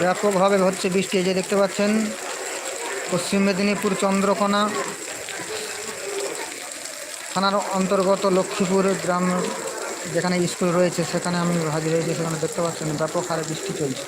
ব্যাপকভাবে হচ্ছে বৃষ্টি এই যে দেখতে পাচ্ছেন, পশ্চিম মেদিনীপুর চন্দ্রকোনা থানার অন্তর্গত লক্ষ্মীপুর গ্রাম যেখানে স্কুল রয়েছে, সেখানে আমি হাজির হয়েছি, সেখানে দেখতে পাচ্ছেন ব্যাপক হারে বৃষ্টি চলছে।